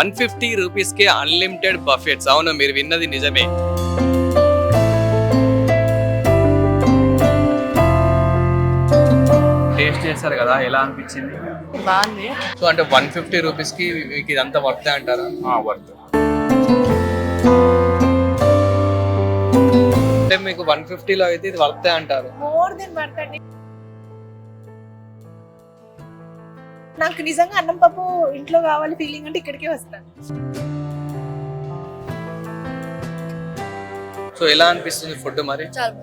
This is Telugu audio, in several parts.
వన్ ఫిఫ్టీ రూపీస్కి అన్లిమిటెడ్ బఫెట్స్. అవును మీరు విన్నది నిజమే. టేస్ట్ చేస్తారు కదా ఎలా అనిపించింది? బాగుంది. సో అంటే వన్ ఫిఫ్టీ రూపీస్కి మీకు ఇదంతా వర్తే అంటారా? వర్త్. అంటే మీకు వన్ ఫిఫ్టీలో అయితే ఇది వర్తే అంటారు. మోర్ దెన్ వర్త్ నాకు నిజంగా అన్నం పప్పు ఇంట్లో కావాలి ఫీలింగ్ అంటే ఇక్కడికే వస్తాను సో ఎలా అనిపిస్తుంది ఫుడ్ మరి? చాలా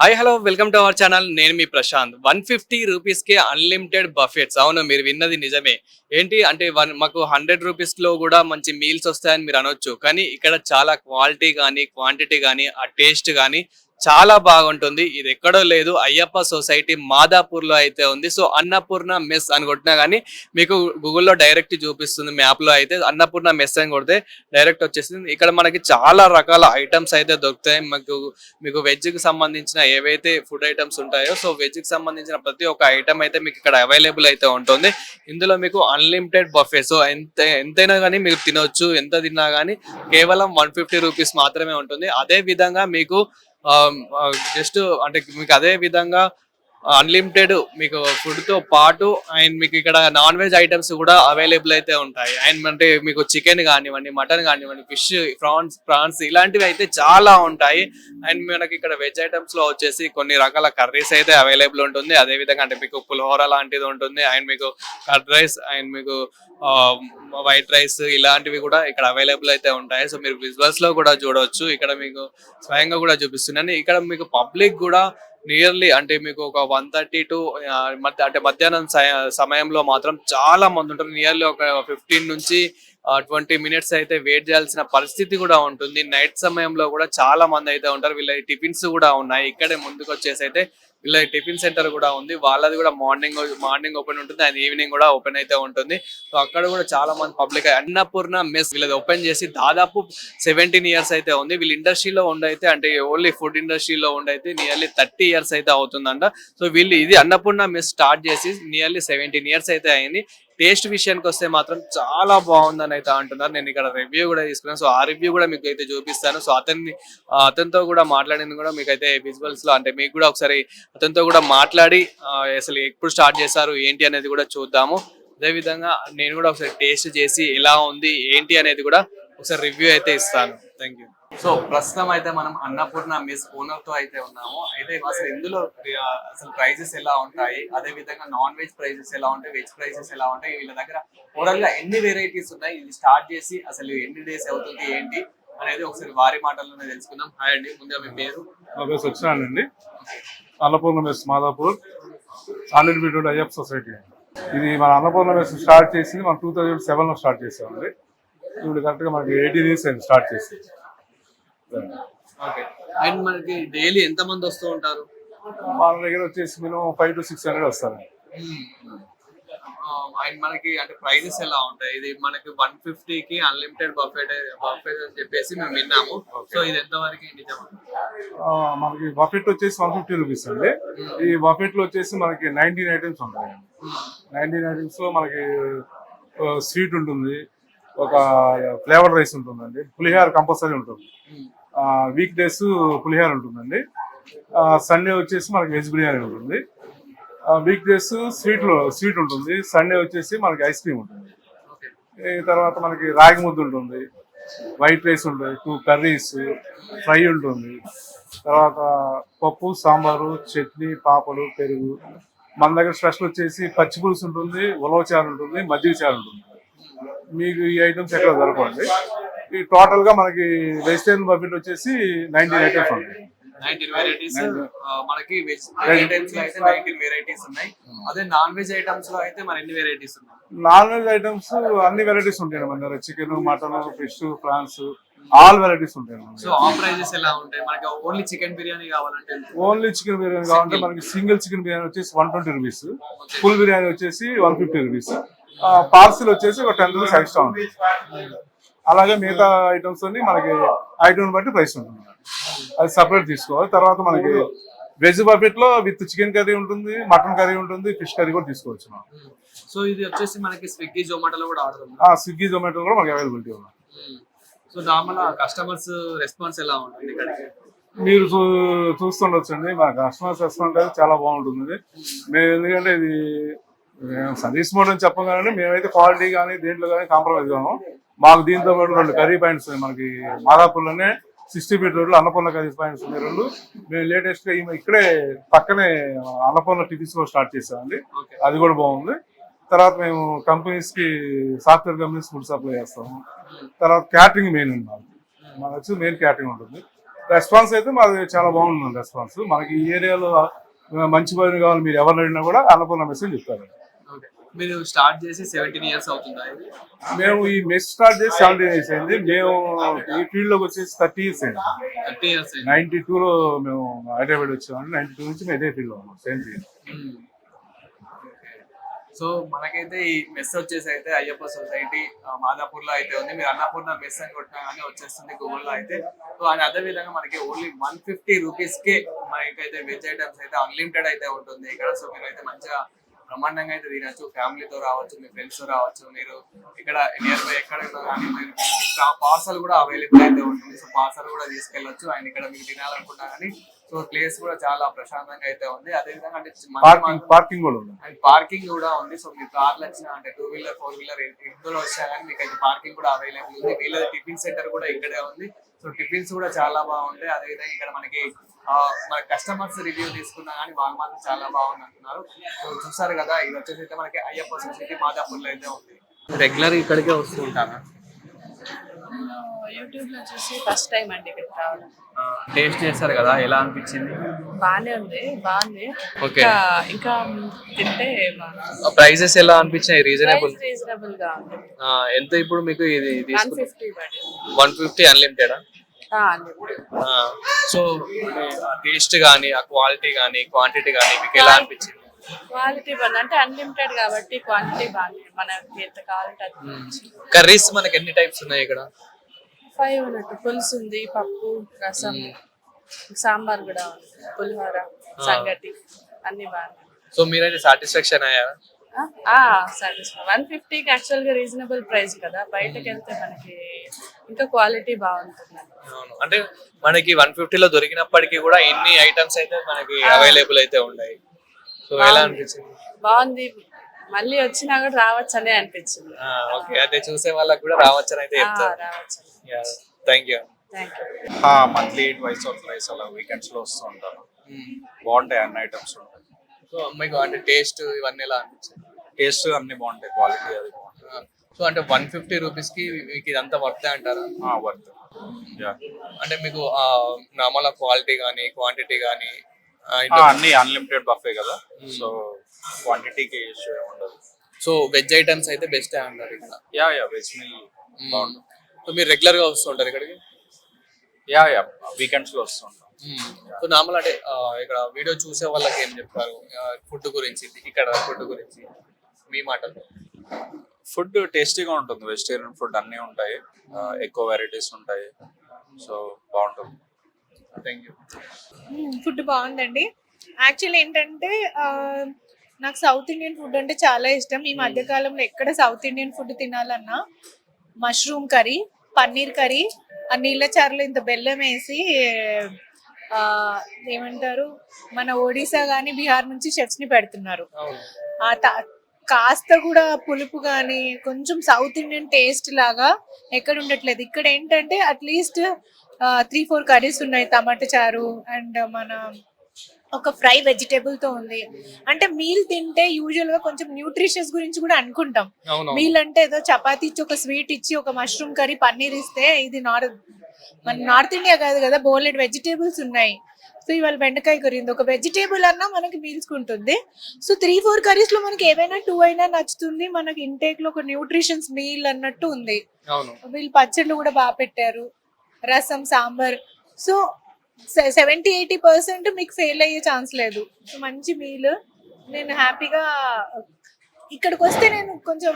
hi hello welcome to our channel నేను మీ ప్రశాంత్. వన్ ఫిఫ్టీ రూపీస్కి అన్లిమిటెడ్ బఫెట్స్ అవును మీరు విన్నది నిజమే. ఏంటి అంటే వన్ మాకు హండ్రెడ్ రూపీస్లో కూడా మంచి మీల్స్ వస్తాయని మీరు అనొచ్చు. కానీ ఇక్కడ చాలా క్వాలిటీ కానీ క్వాంటిటీ కానీ ఆ టేస్ట్ కానీ చాలా బాగుంటుంది. ఇది ఎక్కడో లేదు. అయ్యప్ప సొసైటీ మాదాపూర్లో అయితే ఉంది. సో అన్నపూర్ణ మెస్ అని కొట్టినా కానీ మీకు గూగుల్లో డైరెక్ట్ చూపిస్తుంది మ్యాప్లో అయితే. అన్నపూర్ణ మెస్ అని కొడితే డైరెక్ట్ వచ్చేస్తుంది ఇక్కడ మనకి చాలా రకాల ఐటమ్స్ అయితే దొరుకుతాయి. మీకు మీకు వెజ్కి సంబంధించిన ఏవైతే ఫుడ్ ఐటమ్స్ ఉంటాయో సో వెజ్కి సంబంధించిన ప్రతి ఒక్క ఐటమ్ అయితే మీకు ఇక్కడ అవైలబుల్ అయితే ఉంటుంది. ఇందులో మీకు అన్లిమిటెడ్ బఫే. సో ఎంత ఎంతైనా కానీ మీరు తినొచ్చు. ఎంత తిన్నా కానీ కేవలం వన్ ఫిఫ్టీ రూపీస్ మాత్రమే ఉంటుంది. అదే విధంగా మీకు జస్ట్ అంటే మీకు అదే విధంగా అన్లిమిటెడ్ మీకు ఫుడ్తో పాటు అండ్ మీకు ఇక్కడ నాన్ వెజ్ ఐటమ్స్ కూడా అవైలబుల్ అయితే ఉంటాయి. అండ్ అంటే మీకు చికెన్ కానివ్వండి మటన్ కానివ్వండి ఫిష్ ప్రాన్స్ ప్రాన్స్ ఇలాంటివి అయితే చాలా ఉంటాయి. అండ్ మనకి ఇక్కడ వెజ్ ఐటమ్స్లో వచ్చేసి కొన్ని రకాల కర్రీస్ అయితే అవైలబుల్ ఉంటుంది. అదే విధంగా అంటే మీకు పులిహోర లాంటిది ఉంటుంది. అండ్ మీకు కర్డ్ రైస్ అండ్ మీకు వైట్ రైస్ ఇలాంటివి కూడా ఇక్కడ అవైలబుల్ అయితే ఉంటాయి. సో మీరు విజువల్స్లో కూడా చూడవచ్చు ఇక్కడ మీకు స్వయంగా కూడా చూపిస్తున్నాను. ఇక్కడ మీకు పబ్లిక్ కూడా నియర్లీ అంటే మీకు ఒక వన్ థర్టీ టు మధ్య అంటే మధ్యాహ్నం సమయంలో మాత్రం చాలా మంది ఉంటారు. నియర్లీ ఒక ఫిఫ్టీన్ నుంచి ట్వంటీ మినిట్స్ అయితే వెయిట్ చేయాల్సిన పరిస్థితి కూడా ఉంటుంది. నైట్ సమయంలో కూడా చాలా మంది అయితే ఉంటారు. వీళ్ళ టిఫిన్స్ కూడా ఉన్నాయి. ఇక్కడే ముందుకు వచ్చేసి అయితే వీళ్ళ టిఫిన్ సెంటర్ కూడా ఉంది. వాళ్ళది కూడా మార్నింగ్ మార్నింగ్ ఓపెన్ ఉంటుంది అండ్ ఈవినింగ్ కూడా ఓపెన్ అయితే ఉంటుంది. సో అక్కడ కూడా చాలా మంది పబ్లిక్ అన్నపూర్ణ మెస్ వీళ్ళది ఓపెన్ చేసి దాదాపు సెవెంటీన్ ఇయర్స్ అయితే ఉంది. వీళ్ళు ఇండస్ట్రీలో ఉండైతే అంటే ఓన్లీ ఫుడ్ ఇండస్ట్రీలో ఉండైతే నియర్లీ థర్టీ ఇయర్స్ అయితే అవుతుందంట. సో వీళ్ళు ఇది అన్నపూర్ణ మెస్ స్టార్ట్ చేసి నియర్లీ సెవెంటీన్ ఇయర్స్ అయితే అయింది. టేస్ట్ విషయానికి వస్తే మాత్రం చాలా బాగుందని అయితే అంటున్నారు. నేను ఇక్కడ రివ్యూ కూడా తీసుకున్నాను. సో ఆ రివ్యూ కూడా మీకు అయితే చూపిస్తాను. సో అతన్ని అతనితో కూడా మాట్లాడింది కూడా మీకు అయితే విజువల్స్లో అంటే మీకు కూడా ఒకసారి అతనితో కూడా మాట్లాడి అసలు ఎప్పుడు స్టార్ట్ చేశారు ఏంటి అనేది కూడా చూద్దాము. అదే విధంగా నేను కూడా ఒకసారి టేస్ట్ చేసి ఎలా ఉంది ఏంటి అనేది కూడా ఒకసారి రివ్యూ అయితే ఇస్తాను. థ్యాంక్ యూ సో ప్రస్తుతం అయితే మనం అన్నపూర్ణ మిస్ ఓనర్తో అయితే ఉన్నాము. అయితే అసలు ఇందులో అసలు ప్రైజెస్ ఎలా ఉంటాయి? అదే విధంగా నాన్ వెజ్ ప్రైజెస్ ఎలా ఉంటాయి? వెజ్ ప్రైజెస్ ఎలా ఉంటాయి? వీళ్ళ దగ్గర ఓవరాల్గా ఎన్ని వెరైటీస్ ఉన్నాయి? ఇది స్టార్ట్ చేసి అసలు ఎన్ని డేస్ అవుతుంది ఏంటి అనేది ఒకసారి వారి మాటల్లోనే తెలుసుకుందాం. హాయ్ అండి ముందుగా మీ పేరు? వచ్చినానండి అన్నపూర్ణ మెస్ మాదాపూర్ ఆల్రెడీ బిడ్డ అయ్యప్ప సొసైటీ ఇది మన అన్నపూర్ణ మెస్ స్టార్ట్ చేసింది మనం టూ థౌజండ్ సెవెన్లో స్టార్ట్ చేసామండి. ఇప్పుడు కరెక్ట్గా మనకి ఎయిటీ డేస్ అయింది స్టార్ట్ చేసి. అండ్ మనకి డైలీ ఎంత మంది వస్తూ ఉంటారు? మన దగ్గర వచ్చేసి minimum five to six hundred వస్తారండి. అండ్ మనకి అంటే ప్రైజెస్ ఎలా ఉంటాయి? ఇది మనకి వన్ ఫిఫ్టీ కి అన్లిమిటెడ్ బఫెట్ బఫెట్ అని చెప్పేసి మేము విన్నాము. సో ఇది ఎంత వరకు నిజం మనకి బఫెట్ వచ్చేసి వన్ ఫిఫ్టీ రూపీస్ అండి. ఈ బఫెట్లో వచ్చేసి మనకి నైన్టీన్ ఐటమ్స్ ఉంటాయి నైన్టీన్ ఐటమ్స్లో మనకి స్వీట్ ఉంటుంది. ఒక ఫ్లేవర్ రైస్ ఉంటుందండి. పులిహార కంపల్సరీ ఉంటుంది. వీక్ డేస్ పులిహోర ఉంటుందండి. సండే వచ్చేసి మనకి వెజ్ బిర్యానీ ఉంటుంది. వీక్ డేస్ స్వీట్లో స్వీట్ ఉంటుంది. సండే వచ్చేసి మనకి ఐస్ క్రీమ్ ఉంటుంది. తర్వాత మనకి రాగి ముద్ద ఉంటుంది. వైట్ రైస్ ఉంటుంది. టూ కర్రీస్ ఫ్రై ఉంటుంది. తర్వాత పప్పు సాంబారు చట్నీ పాపలు పెరుగు. మన దగ్గర స్పెషల్ వచ్చేసి పచ్చి పులుసు ఉంటుంది ఉలవచారు ఉంటుంది మజ్జిగ చారు ఉంటుంది. మీకు ఈ ఐటమ్స్ ఎక్కడ దొరకండి ఈ టోటల్గా మనకి వెజిటేరియన్ బఫెట్ వచ్చేసి నైన్టీన్ ఐటమ్స్ ఉంటాయి నైన్టీన్ వెరైటీస్ మనకి వెజ్ ఐటమ్స్లో అయితే నైన్టీన్ వెరైటీస్ ఉన్నాయి. అదే నాన్ వెజ్ ఐటమ్స్లో అయితే మన ఎన్ని వెరైటీస్ ఉన్నాయి? నాన్ వెజ్ ఐటమ్స్ అన్ని వెరైటీస్ ఉంటాయి మన దగ్గర. Chicken mutton fish prawns all varieties ఉంటాయి మన సో ఆ ప్రైజెస్ ఎలా ఉంటాయి? మనకి ఓన్లీ చికెన్ బిర్యానీ కావాలంటే ఓన్లీ చికెన్ బిర్యానీ కావాలంటే మనకి సింగిల్ చికెన్ బిర్యానీ వచ్చేసి one twenty rupees full biryani వచ్చేసి వన్ ఫిఫ్టీ రూపీస్ పార్సిల్ వచ్చేసి ఒక టెన్ రూపీస్ ఎక్స్ట్రా ఉంది అలాగే మిగతా ఐటమ్స్ అన్ని మనకి ఐటమ్ బట్టి ప్రైస్ ఉంటుంది. అది సపరేట్ తీసుకోవాలి. తర్వాత మనకి వెజ్ బఫెట్లో విత్ చికెన్ కర్రీ ఉంటుంది మటన్ కర్రీ ఉంటుంది ఫిష్ కర్రీ కూడా తీసుకోవచ్చు మనం. సో ఇది వచ్చేసి మనకి స్విగ్గీ జొమాటోలో కూడా ఆర్డర్ ఉంది? ఆ స్విగ్గీ జొమాటో కూడా మనకి అవైలబిలిటీ ఉంది. సో నార్మల్ కస్టమర్స్ రెస్పాన్స్ ఎలా ఉంటుంది ఇక్కడికి? మీరు చూ చూస్తుండొచ్చండి. మా కస్టమర్స్ రెస్పాండ్ అయితే చాలా బాగుంటుంది. మేము ఎందుకంటే ఇది సర్వీస్ మోడ్ అని చెప్పం కానీ మేమైతే క్వాలిటీ కానీ దేంట్లో కానీ కాంప్రమైజ్ కాము. మాకు దీంతో పాటు రెండు కర్రీ పాయింట్స్ ఉన్నాయి. మనకి మాదాపూర్లోనే సిక్స్టీ ఫీట్ రోడ్లు అన్నపూర్ణ కర్రీ పాయింట్స్ ఉన్నాయి రెండు. మేము లేటెస్ట్గా ఈమె ఇక్కడే పక్కనే అన్నపూర్ణ టిఫిన్స్ కూడా స్టార్ట్ చేసామండి అది కూడా బాగుంది. తర్వాత మేము కంపెనీస్కి సాఫ్ట్వేర్ కంపెనీస్ ఫుడ్ సప్లై చేస్తాము. తర్వాత క్యాటరింగ్ మెయిన్ ఉంది మాకు మనకు వచ్చి మెయిన్ క్యాటరింగ్ ఉంటుంది. రెస్పాన్స్ అయితే మాది చాలా బాగుంది. రెస్పాన్స్ మనకి ఈ ఏరియాలో మంచి పని కావాలి మీరు ఎవరిని అడిగినా కూడా అన్నపూర్ణ మెసేజ్ చెప్తారు. ఓకే మీరు స్టార్ట్ చేసి సెవెంటీన్ ఇయర్స్ అవుతుందా మేము ఈ మెస్ స్టార్ట్ చేసి సెవెంటీన్ ఇయర్స్ అయింది. మేము ఈ ఫీల్డ్లోకి వచ్చేసి థర్టీ ఇయర్స్ అయింది. థర్టీ ఇయర్స్ నైన్టీ లో మేము హైదరాబాద్ వచ్చామండి నైన్టీ టూ నుంచి మేము ఇదే ఫీల్డ్లో ఉన్నాం సేమ్ ఫీల్డ్ సో మనకైతే ఈ మెస్ వచ్చేసి అయితే అయ్యప్ప సొసైటీ మాదాపూర్లో అయితే ఉంది. మీరు అన్నపూర్ణ మెస్ అని కొట్టినా కానీ వచ్చేస్తుంది గూగుల్లో అయితే. సో అండ్ అదే విధంగా మనకి ఓన్లీ వన్ ఫిఫ్టీ రూపీస్ కే మనకైతే వెజ్ ఐటమ్స్ అయితే అన్లిమిటెడ్ అయితే ఉంటుంది ఇక్కడ. సో మీరు అయితే మంచిగా బ్రహ్మాండంగా అయితే తినచ్చు. ఫ్యామిలీతో రావచ్చు మీ ఫ్రెండ్స్తో రావచ్చు. మీరు ఇక్కడ నియర్ బై ఎక్కడ కానీ మీరు పార్సల్ కూడా అవైలబుల్ అయితే ఉంటుంది. సో పార్సల్ కూడా తీసుకెళ్ళొచ్చు. అండ్ ఇక్కడ మీకు తినాలనుకున్నా కానీ సో ప్లేస్ కూడా చాలా ప్రశాంతంగా అయితే ఉంది. అదే విధంగా అంటే పార్కింగ్ పార్కింగ్ కూడా ఉంది. అండ్ పార్కింగ్ కూడా ఉంది. సో మీరు కార్లు వచ్చినా అంటే టూ వీలర్ ఫోర్ వీలర్ ఇందులో వచ్చినా కానీ మీకు అయితే పార్కింగ్ కూడా అవైలబుల్ ఉంది. వీళ్ళ టిఫిన్ సెంటర్ కూడా ఇక్కడే ఉంది. సో టిఫిన్స్ కూడా చాలా బాగుంటాయి. అదే విధంగా ఇక్కడ మనకి మన కస్టమర్స్ రివ్యూ తీసుకున్నా కానీ వాళ్ళు మాత్రం చాలా బాగుంది అంటున్నారు. చూసారు కదా ఇది వచ్చేసి అయితే మనకి అయ్యప్ప సొసైటీ మాదాపూర్లో అయితే ఉంది. రెగ్యులర్ ఇక్కడికే వస్తూ ఉంటాను యూట్యూబ్లో చూసి ఫస్ట్ టైం అండి ఇక్కడికి రావడం. టేస్ట్ చేస్తారు కదా ఎలా అనిపించింది? బాగానే ఉంది బాగుంది ఓకే ఇంకా తింటే ప్రైజెస్ ఎలా అనిపించాయి రీజనబుల్ రీజనబుల్గా ఉంది. ఎంత ఇప్పుడు మీకు ఇది వన్ ఫిఫ్టీ అన్లిమిటెడా సో టేస్ట్ కానీ ఆ క్వాలిటీ కానీ క్వాంటిటీ కానీ మీకు ఎలా అనిపించింది? క్వాలిటీ బాగుంది అంటే అన్లిమిటెడ్ కాబట్టి క్వాంటిటీ బాగుంది మనకి ఎంత కావాలంటే కర్రీస్ మనకి ఎన్ని టైప్స్ ఉన్నాయి ఇక్కడ? ఫైవ్ ఉన్నట్టు పులుసు ఉంది పప్పు రసం సాంబార్ కూడా ఉంది పులిహోర సంగటి అన్ని బాగున్నాయి సో మీరైతే సాటిస్ఫాక్షన్ అయ్యారా? సాటిస్ఫై వన్ ఫిఫ్టీకి యాక్చువల్గా రీజనబుల్ ప్రైస్ కదా. బయటకు వెళ్తే మనకి ఇంకా క్వాలిటీ బాగుంటుంది. అవును. అంటే మనకి వన్లో దొరికినప్పటికీ కూడా ఎన్ని ఐటమ్స్ అయితే మనకి అవైలబుల్ అయితే ఉన్నాయి. సో ఎలా అనిపించింది? బాగుంది. మళ్ళీ వచ్చినా కూడా రావచ్చు అనే అనిపించింది ఓకే. అదే చూసే వాళ్ళకి కూడా రావచ్చని అయితే చెప్తారు. రావచ్చు thank you thank you monthly twice or thrice అలా వీకెండ్స్లో వస్తూ ఉంటాను బాగుంటాయి? అన్ని ఐటమ్స్ ఉంటాయి. సో మీకు అంటే టేస్ట్ ఇవన్నీ ఎలా అనిపించింది టేస్ట్ అన్ని బాగుంటాయి క్వాలిటీ అది బాగుంటుంది. సో అంటే వన్ ఫిఫ్టీ రూపీస్కి మీకు ఇదంతా వర్తే అంటారా? వర్త్ అంటే మీకు నార్మల్ క్వాలిటీ కానీ క్వాంటిటీ కానీ అన్ని అన్లిమిటెడ్ బఫే కదా. సో క్వాంటిటీకి ఇష్యూ ఏమి ఉండదు. సో వెజ్ ఐటమ్స్ అయితే బెస్ట్ అంటారు ఇక్కడ? యా యా వెజ్ మీల్ బాగుంటుంది. సో మీరు రెగ్యులర్గా వస్తుంటారు ఇక్కడికి? యా యా వీకెండ్స్లో వస్తూ ఉంటాం సో నార్మల్ అంటే ఇక్కడ వీడియో చూసే వాళ్ళకి ఏం చెప్తారు ఫుడ్ గురించి ఇక్కడ ఫుడ్ గురించి. మీ మాటలు. ఫుడ్ టేస్టీగా ఉంటుంది. వెజిటేరియన్ ఫుడ్ అన్నీ ఉంటాయి. ఎక్కువ వెరైటీస్ ఉంటాయి. సో బాగుంటుంది. థ్యాంక్ యూ ఫుడ్ బాగుందండి. యాక్చువల్ ఏంటంటే నాకు సౌత్ ఇండియన్ ఫుడ్ అంటే చాలా ఇష్టం. ఈ మధ్య కాలంలో ఎక్కడ సౌత్ ఇండియన్ ఫుడ్ తినాలన్నా మష్రూమ్ కర్రీ పన్నీర్ కర్రీ ఆ నీళ్ళ చారులో ఇంత బెల్లం వేసి ఏమంటారు మన ఒడిశా కానీ బీహార్ నుంచి చెఫ్స్ని పెడుతున్నారు. కాస్త కూడా పులుపు కానీ కొంచెం సౌత్ ఇండియన్ టేస్ట్ లాగా ఎక్కడ ఉండట్లేదు. ఇక్కడ ఏంటంటే అట్లీస్ట్ త్రీ ఫోర్ కర్రీస్ ఉన్నాయి టమాటా చారు అండ్ మన ఒక ఫ్రై వెజిటేబుల్తో ఉంది. అంటే మీల్ తింటే యూజువల్గా కొంచెం న్యూట్రిషియస్ గురించి కూడా అనుకుంటాం. మీల్ అంటే ఏదో చపాతీ ఇచ్చి ఒక స్వీట్ ఇచ్చి ఒక మష్రూమ్ కర్రీ పన్నీర్ ఇస్తే ఇది నార్త్ మన నార్త్ ఇండియా కాదు కదా బోలెడ్ వెజిటేబుల్స్ ఉన్నాయి. సో ఇవాళ బెండకాయ కర్రీ ఉంది. ఒక వెజిటేబుల్ అన్నా మనకి మీల్స్ ఉంటుంది. సో త్రీ ఫోర్ కర్రీస్లో మనకి ఏవైనా టూ అయినా నచ్చుతుంది. మనకి ఇంటేక్లో ఒక న్యూట్రిషన్స్ మీల్ అన్నట్టు ఉంది. వీళ్ళు పచ్చళ్ళు కూడా బాగా పెట్టారు. Rasam sambar. So seventy eighty percent మీకు ఫెయిల్ అయ్యే ఛాన్స్ లేదు. సో మంచి మీల్ నేను హ్యాపీగా ఇక్కడికి వస్తే నేను కొంచెం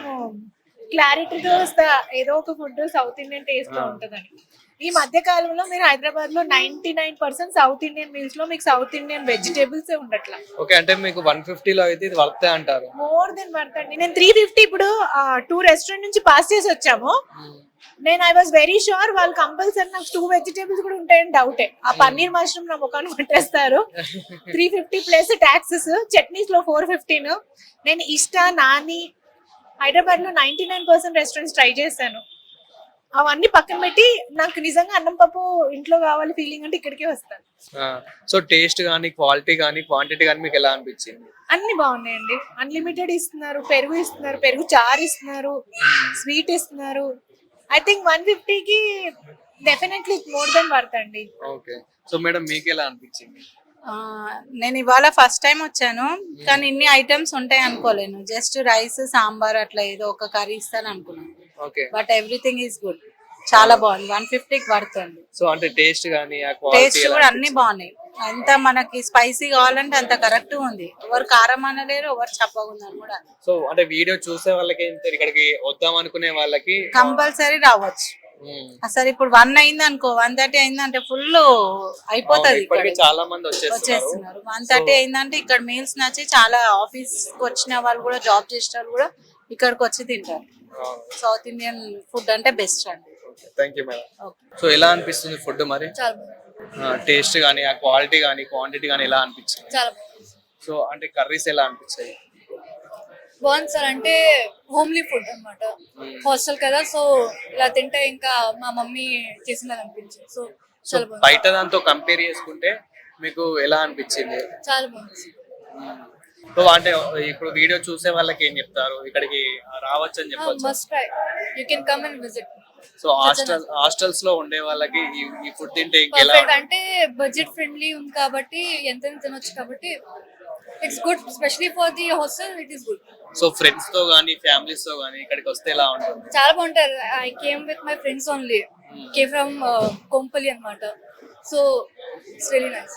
క్లారిటీగా వస్తా. ఏదో ఒక ఫుడ్ సౌత్ ఇండియన్ టేస్ట్లో ఉంటుందని. ఈ మధ్య కాలంలో మీరు హైదరాబాద్లో ninety nine percent south Indian మీల్స్లో మీకు సౌత్ ఇండియన్ వెజిటేబుల్స్ ఉండట్లా? ఓకే అంటే మీకు వన్ ఫిఫ్టీలో అయితే ఇది వర్తే అంటారు. మోర్ దెన్ వర్త్ అండి. నేను త్రీ ఫిఫ్టీ ఇప్పుడు టూ రెస్టారెంట్ నుంచి పాస్ చేసి వచ్చాము. నేను ఐ వాజ్ వెరీ షూర్ వాళ్ళు కంపల్సరీ నాకు టూ వెజిటేబుల్స్ కూడా ఉంటాయని డౌటే. ఆ పన్నీర్ మష్రూమ్ నా ముఖాన్ని పట్టేస్తారు త్రీ ఫిఫ్టీ ప్లస్ ట్యాక్సెస్ చట్నీస్లో ఫోర్ ఫిఫ్టీన్. నేను ఇష్ట నాని హైదరాబాద్లో ninety nine percent restaurants try చేశాను. అవన్నీ పక్కన పెట్టి నాకు నిజంగా అన్నం పప్పు ఇంట్లో కావాలి ఫీలింగ్ అంటే ఇక్కడికే వస్తాను. సో టేస్ట్ కానీ క్వాలిటీ కానీ క్వాంటిటీ కానీ మీకు ఎలా అనిపించింది? అన్ని బాగున్నాయండి. అన్లిమిటెడ్ ఇస్తున్నారు పెరుగు ఇస్తున్నారు పెరుగు చారు ఇస్తున్నారు స్వీట్ ఇస్తున్నారు. ఐ థింక్ వన్ ఫిఫ్టీకి డెఫినెట్లీ మోర్ దెన్ వర్త్ అండి. ఓకే సో మేడం మీకు ఎలా అనిపించింది? ఆ, నేను ఇవాళ ఫస్ట్ టైం వచ్చాను కానీ ఇన్ని ఐటమ్స్ ఉంటాయి అనుకోలేను. జస్ట్ రైస్ సాంబార్ అట్లా ఏదో ఒక కర్రీ ఇస్తాను అనుకున్నాను. బట్ ఎవ్రీథింగ్ ఈస్ గుడ్ చాలా బాగుంది. వన్ ఫిఫ్టీకి పడుతుంది. సో అంటే టేస్ట్ కానీ టేస్ట్ కూడా అన్ని బాగున్నాయి. ఎంత మనకి స్పైసీ కావాలంటే అంత కరెక్ట్ ఉంది. ఎవరు కారం అనలేరు ఎవరు చప్పగా ఉందని కూడా సో అంటే వీడియో చూసే వాళ్ళకి ఇక్కడికి వద్దాం అనుకునే వాళ్ళకి కంపల్సరీ రావచ్చు. మ్మ్. అసలు ఇప్పుడు వన్ అయింది అనుకో వన్ థర్టీ అయింది అంటే ఫుల్ అయిపోతుంది. చాలా మంది వచ్చేస్తున్నారు. వన్ థర్టీ అయిందంటే ఇక్కడ మీల్స్ నచ్చి చాలా ఆఫీస్కి వచ్చిన వాళ్ళు కూడా జాబ్ చేసిన వాళ్ళు కూడా ఇక్కడికి వచ్చి తింటారు. సౌత్ ఇండియన్ ఫుడ్ అంటే బెస్ట్ అండి. Thank you madam. సో ఎలా అనిపిస్తుంది ఫుడ్ మరి? టేస్ట్ కానీ ఆ క్వాలిటీ కానీ క్వాంటిటీ కానీ ఎలా అనిపించింది చాలా సో అంటే కర్రీస్ ఎలా అనిపించాయి బాగుంది సార్ అంటే హోమ్లీ ఫుడ్ అన్నమాట. హాస్టల్ కదా సో ఇలా తింటే ఇంకా మా మమ్మీ చేసిందని అనిపించింది. సో సో చాలా బాగుంది. బయట దాంతో కంపేర్ చేసుకుంటే మీకు ఎలా అనిపించింది? చాలా బాగుంది సో అంటే ఇప్పుడు వీడియో చూసే వాళ్ళకి ఏం చెప్తారు? ఇక్కడికి రావచ్చు అని చెప్పొచ్చు? You can come and visit so hostel హాస్టల్స్లో ఉండే వాళ్ళకి ఈ- ఫుడ్ తింటే ఇంకెలా అంటే బడ్జెట్ ఫ్రెండ్లీ ఉంది కాబట్టి ఎంత తినొచ్చు కాబట్టి it's good specially for the hostel it is good so ఫ్రెండ్స్తో గానీ ఫ్యామిలీస్తో గానీ ఇక్కడికి వస్తే ఎలా ఉంటుంది? చాలా బాగుంటారు. I came with my friends only K from Kompally అన్నమాట. సో ఇట్స్ రియలీ నైస్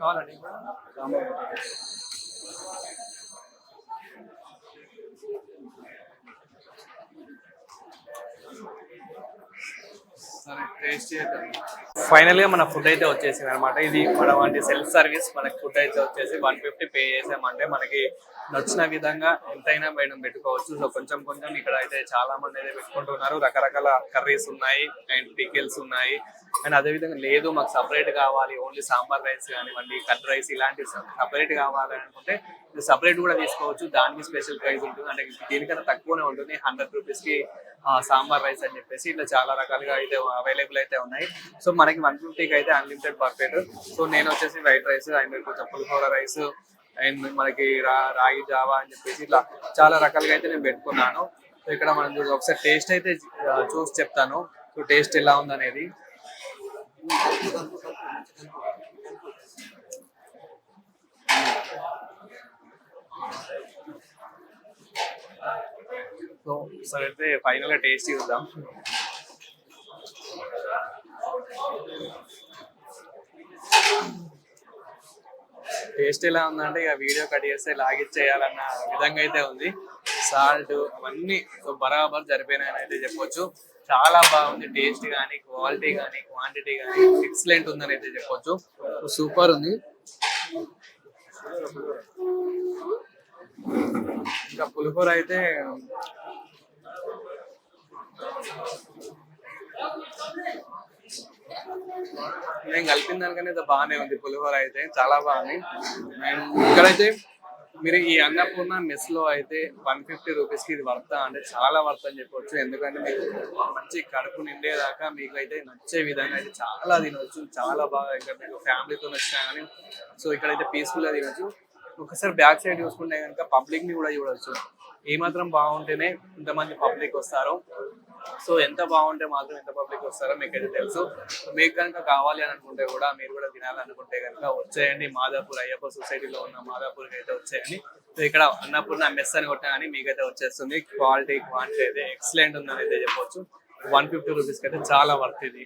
కావాలండి. ఫైనల్గా మన ఫుడ్ అయితే వచ్చేసింది అనమాట ఇది మన వంటి సెల్ఫ్ సర్వీస్ మనకి ఫుడ్ అయితే వచ్చేసి వన్ ఫిఫ్టీ పే చేసామంటే మనకి నచ్చిన విధంగా ఎంతైనా మనం పెట్టుకోవచ్చు. సో కొంచెం కొంచెం ఇక్కడ అయితే చాలా మంది అయితే పెట్టుకుంటున్నారు. రకరకాల కర్రీస్ ఉన్నాయి అండ్ పికిల్స్ ఉన్నాయి. అండ్ అదే విధంగా లేదు మాకు సపరేట్ కావాలి. ఓన్లీ సాంబార్ రైస్ కానివ్వండి కట్ రైస్ ఇలాంటివి సపరేట్ కావాలి అనుకుంటే సపరేట్ కూడా తీసుకోవచ్చు. దానికి స్పెషల్ ప్రైస్ ఉంటుంది. అంటే దీనికన్నా తక్కువనే ఉంటుంది. హండ్రెడ్ రూపీస్కి సాంబార్ రైస్ అని చెప్పేసి ఇట్లా చాలా రకాలుగా అయితే అవైలబుల్ అయితే ఉన్నాయి. సో మనకి వన్ ఫిఫ్టీకి అయితే అన్లిమిటెడ్ బఫెట్ సో నేను వచ్చేసి వైట్ రైస్ అండ్ కొంచెం పులిహోర రైస్ అండ్ మనకి రా రాగి జావా అని చెప్పేసి ఇట్లా చాలా రకాలుగా అయితే నేను పెట్టుకున్నాను. సో ఇక్కడ మనం చూడ ఒకసారి టేస్ట్ అయితే చూసి చెప్తాను. సో టేస్ట్ ఎలా ఉందనేది. సో అయితే ఫైనల్గా టేస్ట్ చూద్దాం. టేస్ట్ ఎలా ఉందంటే ఇక వీడియో కట్ చేస్తే లాగిచ్చేయాలన్న విధంగా అయితే ఉంది. సాల్ట్ అవన్నీ బరాబర్ జరిపోయినాయని అయితే చెప్పొచ్చు. చాలా బాగుంది టేస్ట్ కానీ క్వాలిటీ కానీ క్వాంటిటీ కానీ ఎక్సలెంట్ ఉందని అయితే చెప్పొచ్చు. సూపర్ ఉంది. ఇంకా పులిహోర అయితే నేను కలిపిన దానికనే బాగానే ఉంది. పులిహోర అయితే చాలా బాగుంది. అండ్ ఇక్కడైతే మీరు ఈ అన్నపూర్ణ మెస్లో అయితే వన్ ఫిఫ్టీ రూపీస్కి ఇది వర్తా అంటే చాలా వర్త అని చెప్పొచ్చు. ఎందుకంటే మీకు మంచి కడుపు నిండేదాకా మీకు అయితే నచ్చే విధంగా అయితే చాలా తినవచ్చు చాలా బాగా ఇక్కడ మీకు ఫ్యామిలీతో వచ్చినా కానీ సో ఇక్కడైతే పీస్ఫుల్గా తినొచ్చు. ఒకసారి బ్యాక్ సైడ్ చూసుకుంటే కనుక పబ్లిక్ని కూడా చూడొచ్చు. ఏమాత్రం బాగుంటేనే ఇంతమంది పబ్లిక్ వస్తారు. సో ఎంత బాగుంటే మాత్రం ఎంత పబ్లిక్ వస్తారో మీకు అయితే తెలుసు మీకు కనుక కావాలి అని అనుకుంటే కూడా మీరు కూడా తినాలనుకుంటే కనుక వచ్చేయండి. మాదాపూర్ అయ్యప్ప సొసైటీలో ఉన్న మాదాపూర్కి అయితే వచ్చేయండి. సో ఇక్కడ అన్నపూర్ణ మెస్ అని కొట్టా కానీ మీకైతే వచ్చేస్తుంది. క్వాలిటీ క్వాంటిటీ అయితే ఎక్సలెంట్ ఉందని అయితే చెప్పొచ్చు. వన్ ఫిఫ్టీ రూపీస్కి అయితే చాలా వర్త్ ఇది.